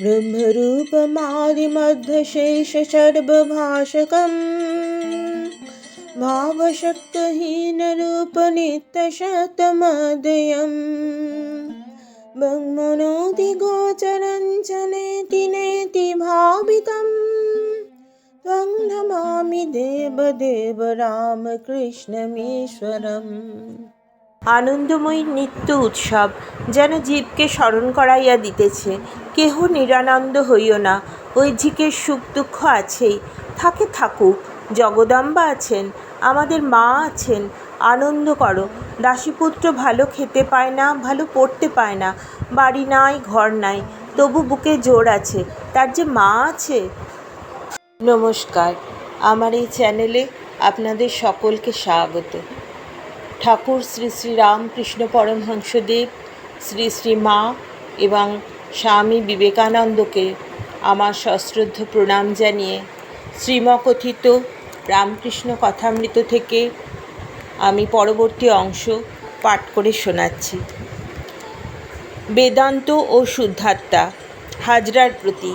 ब्रह्मरूपमादिमध्यशेषसर्वभाषकम् भावशक्तहीनरूपनित्यशतमदयम् बङ्मनोति च नेति नेति भावितं त्वं नमामि देवदेव रामकृष्णमीश्वरम् আনন্দময়ী নিত্য উৎসব যেন জীবকে স্মরণ করাইয়া দিতেছে। কেহ নিরানন্দ হইও না, ওই ঝিকের সুখ দুঃখ আছেই। থাকে থাকুক, জগদম্বা আছেন, আমাদের মা আছেন, আনন্দ করো। দাসীপুত্র ভালো খেতে পায় না, ভালো পড়তে পায় না, বাড়ি নাই, ঘর নাই, তবু বুকে জোর আছে, তার যে মা আছে। নমস্কার, আমার এই চ্যানেলে আপনাদের সকলকে স্বাগত। ঠাকুর শ্রী শ্রী রামকৃষ্ণ পরমহংসদেব, শ্রী শ্রী মা এবং স্বামী বিবেকানন্দকে আমার সশ্রদ্ধ প্রণাম জানিয়ে শ্রীমকথিত রামকৃষ্ণ কথামৃত থেকে আমি পরবর্তী অংশ পাঠ করে শোনাচ্ছি। বেদান্ত ও শুদ্ধাত্মা, হাজরার প্রতি,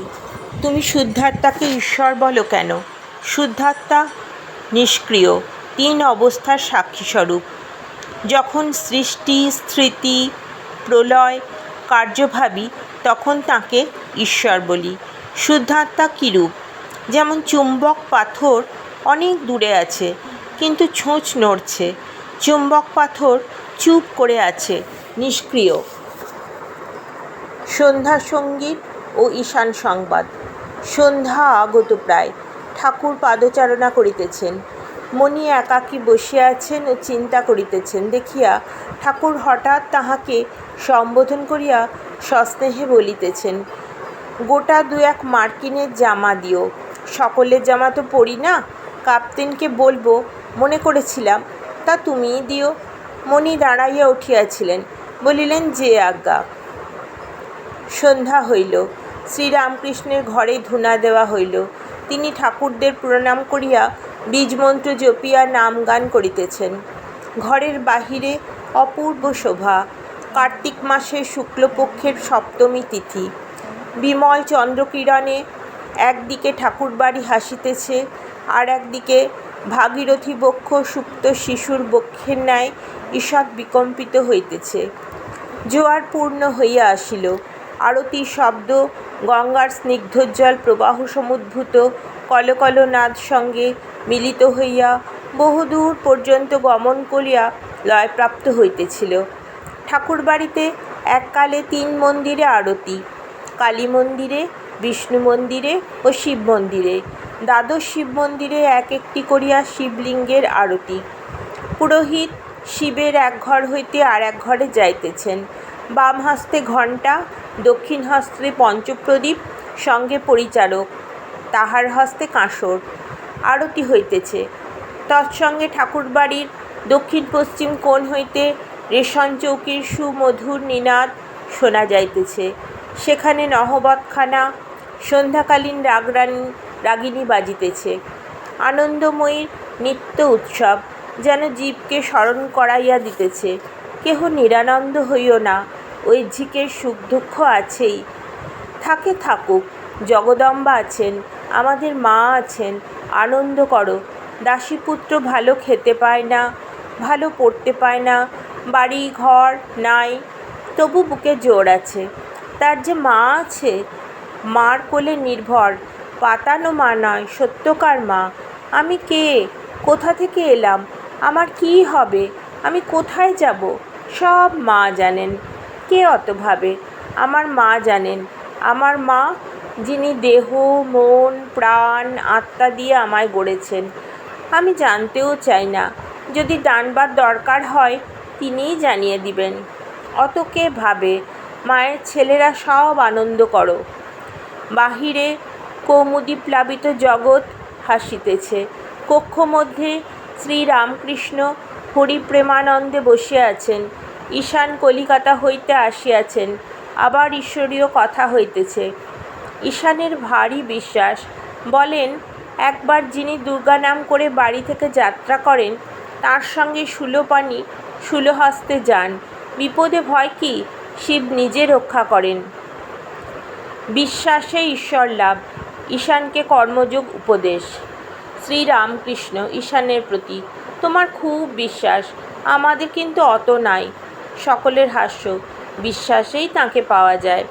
তুমি শুদ্ধাত্মাকে ঈশ্বর বলো কেন? শুদ্ধাত্মা নিষ্ক্রিয়, তিন অবস্থার সাক্ষীস্বরূপ। যখন সৃষ্টি স্থিতি প্রলয়, কার্যভাবী, তখন তাকে ঈশ্বর বলি। শুদ্ধাত্মা কীরূপ? যেমন চুম্বক পাথর অনেক দূরে আছে, কিন্তু ছোঁচ নড়ছে। চুম্বক পাথর চুপ করে আছে, নিষ্ক্রিয়। সন্ধ্যা সংগীত ও ঈশান সংবাদ। সন্ধ্যা আগত প্রায়। ঠাকুর পাদচারণা করিতেছেন। মণি একাকী বসিয়া আছেন ও চিন্তা করিতেছেন। দেখিয়া ঠাকুর হঠাৎ তাহাকে সম্বোধন করিয়া সস্নেহে বলিতেছেন, গোটা দু এক মার্কিনের জামা দিও। সকলের জামা তো পরি না? কাপ্তেনকে বলব, মনে করেছিলাম, তা তুমিই দিও। মণি দাঁড়াইয়া উঠিয়াছিলেন, বলিলেন, যে আজ্ঞা। সন্ধ্যা হইল, শ্রীরামকৃষ্ণের ঘরে ধুনা দেওয়া হইল। তিনি ঠাকুরদের প্রণাম করিয়া বীজমন্ত্র জপিয়া নাম গান করিতেছেন। ঘরের বাহিরে অপূর্ব শোভা, কার্তিক মাসের শুক্লপক্ষের সপ্তমী তিথি। বিমল চন্দ্রকিরণে একদিকে ঠাকুরবাড়ি হাসিতেছে আর একদিকে ভাগীরথী বক্ষ সুপ্ত শিশুর বক্ষের ন্যায় ঈষৎ বিকম্পিত হইতেছে। জোয়ার পূর্ণ হইয়া আসিল। আরতির শব্দ, গঙ্গার স্নিগ্ধোজ্জ্বল প্রবাহ সমুদ্ভূত কলকল নাদ সঙ্গে মিলিত হইয়া বহুদূর পর্যন্ত গমন করিয়া লয়প্রাপ্ত হইতেছিল। ঠাকুরবাড়িতে এককালে তিন মন্দিরে আরতি, কালী মন্দিরে, বিষ্ণু মন্দিরে ও শিব মন্দিরে। দ্বাদশ শিব মন্দিরে এক একটি করিয়া শিবলিঙ্গের আরতি। পুরোহিত শিবের এক ঘর হইতে আর এক ঘরে যাইতেছেন। বাম হস্তে ঘণ্টা, দক্ষিণ হস্তে পঞ্চপ্রদীপ, সঙ্গে পরিচারক তাহার হস্তে কাঁসর। আরতি হইতেছে। তৎসঙ্গে ঠাকুরবাড়ির দক্ষিণ পশ্চিম কোণ হইতে রেশন চৌকির সুমধুর নিনাদ শোনা যাইতেছে। সেখানে নহবতখানা, সন্ধ্যাকালীন রাগরানী, রাগিনী বাজিতেছে। আনন্দময়ীর নিত্য উৎসব যেন জীবকে স্মরণ করাইয়া দিতেছে। কেহ নিরানন্দ হইও না, ওই ঝিকের সুখ দুঃখ আছেই। থাকে থাকুক, জগদম্বা আছেন আমাদের মা আছেন, আনন্দ করো। দাসীপুত্র ভালো খেতে পায় না, ভালো পড়তে পায় না, বাড়ি, ঘর নাই, তবু বুকে জোর আছে। তার যে মা আছে, মার কোলে নির্ভর, পাতানো মা নয়, সত্যকার মা। আমি কে? কোথা থেকে এলাম? আমার কী হবে? আমি কোথায় যাব? সব মা জানেন। কে অত ভাবে? আমার মা জানেন। আমার মা, যিনি দেহ, মন, প্রাণ, আত্মা দিয়ে আমায় গড়েছেন। আমি জানতেও চাই না, যদি জানবার দরকার হয়, তিনিই জানিয়ে দিবেন। অত কে ভাবে, মায়ের ছেলেরা সব আনন্দ করো। বাহিরে কৌমুদী প্লাবিত জগৎ হাসিতেছে। কক্ষ মধ্যে শ্রীরামকৃষ্ণ হরিপ্রেমানন্দে বসিয়া আছেন। ঈশান কলিকাতা হইতে আসিয়াছেন। আবার ঈশ্বরীয় কথা হইতেছে। ঈশানের ভারী বিশ্বাস। বলেন, একবার যিনি দুর্গা নাম করে বাড়ি থেকে যাত্রা করেন, তার সঙ্গে শূলপাণি শূলহস্তে যান। বিপদে ভয় কি? শিব নিজে রক্ষা করেন। বিশ্বাসে ঈশ্বর লাভ। ঈশানকে কর্মযোগ উপদেশ। শ্রীরামকৃষ্ণ ঈশানের প্রতি তোমার খুব বিশ্বাস। আমাদের কিন্তু অত নাই। সকলের হাস্য। বিশ্বাসেই তাকে পাওয়া যায়।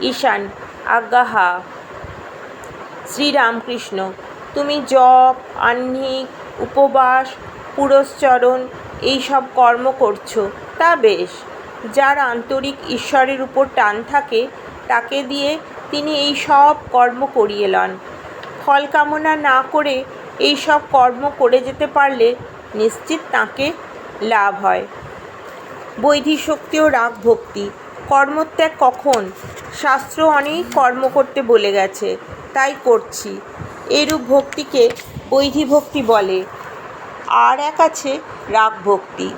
ঈশান আজ্ঞা হা শ্রীরামকৃষ্ণ, তুমি জপ, আহ্নিক, উপবাস, পুরস্চরণ, এইসব কর্ম করছ, তা বেশ। যার আন্তরিক ঈশ্বরের উপর টান থাকে, তাকে দিয়ে তিনি এই সব কর্ম করিয়ে লন। ফল কামনা না করে এই সব কর্ম করে যেতে পারলে নিশ্চিত তাকে লাভ হয়। বৈধি শক্তি ও রাগ ভক্তি। কর্মত্যাগ কখন? শাস্ত্র অনেক কর্ম করতে বলে গেছে, তাই করছি। এরূপ ভক্তিকে বৈধি ভক্তি বলে। আর এক আছে রাগ ভক্তি।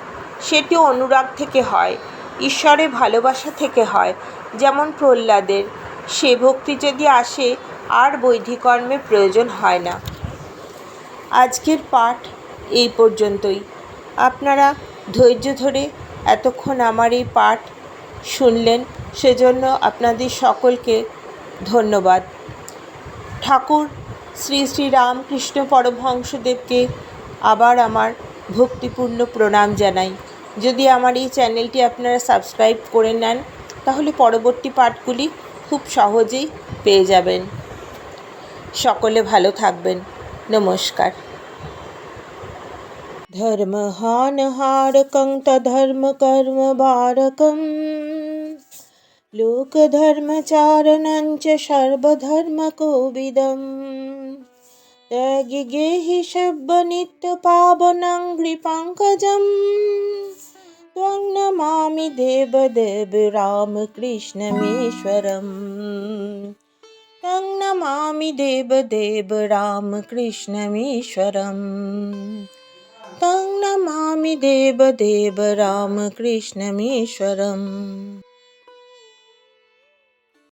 সেটি অনুরাগ থেকে হয় ঈশ্বরে ভালোবাসা থেকে হয়, যেমন প্রহ্লাদের। সে ভক্তি যদি আসে, আর বৈধিকর্মের প্রয়োজন হয় না। আজকের পাঠ এই পর্যন্তই। আপনারা ধৈর্য ধরে এতক্ষণ আমার এই পাঠ শুনলেন, সেজন্য আপনাদের সকলকে ধন্যবাদ। ঠাকুর, শ্রী শ্রী রামকৃষ্ণ পরমহংসদেবকে আবার আমার ভক্তিপূর্ণ প্রণাম জানাই। যদি আমার এই চ্যানেলটি আপনারা সাবস্ক্রাইব করে নেন, তাহলে পরবর্তী পাঠগুলি খুব সহজেই পেয়ে যাবেন। সকলে ভালো থাকবেন। নমস্কার। धर्महानहारकं तधर्मकर्मबारकं लोकधर्मचारणं च सर्वधर्मकोविदं त्यागिगेहि शब्दनित्यपावनं गृपङ्कजं त्वं नमामि देवदेव रामकृष्णमीश्वरम् तं नमामि देवदेव रामकृष्णमीश्वरम् तं नमामि देवदेव रामकृष्णमीश्वरम्